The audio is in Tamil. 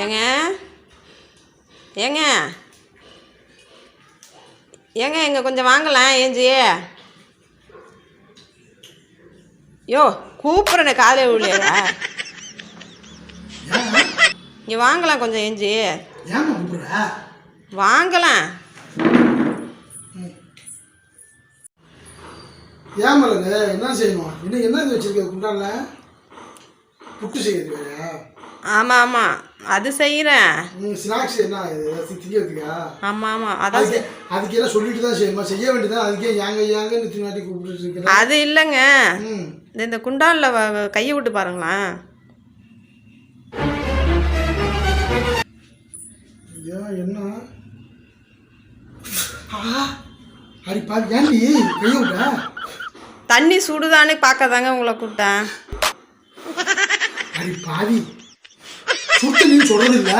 ஏங்க? ஏங்க? ஏங்க இங்கே கொஞ்சம் வாங்கலாம் ஏஞ்சி. யோ கூப்பிட்றேன் காலையில் விழியா இங்கே வாங்கலாம் கொஞ்சம் ஏஞ்சி. வாங்கலாம். ஏன் மலரு என்ன செய்யணும்? இன்னும் என்ன வச்சிருக்க குண்டான்ல? புட்டு செய்யறது ஆமாம் ஆமாம் அது உங்கள் ஸ்நாக்ஸ் என்ன திங்கிறதுக்கா? அதான் அதுக்கு அதுக்கு எல்லாம் சொல்லிட்டு தான் செய்யணுமா செய்ய வேண்டியதான் அதுக்கே ஏங்க ஏங்கன்னு கூப்பிட்டு அது இல்லைங்க. இந்த குண்டானில் கையை விட்டு பாருங்களேன். என்ன? ஆ அடி பாவி ஏன்டி கையை விட்ட? தண்ணி சுடுதானே பார்க்கதாங்க உங்களை கூப்பிட்டேன். அடி பாவி. சுட்டு நீ சொல்றது இல்லை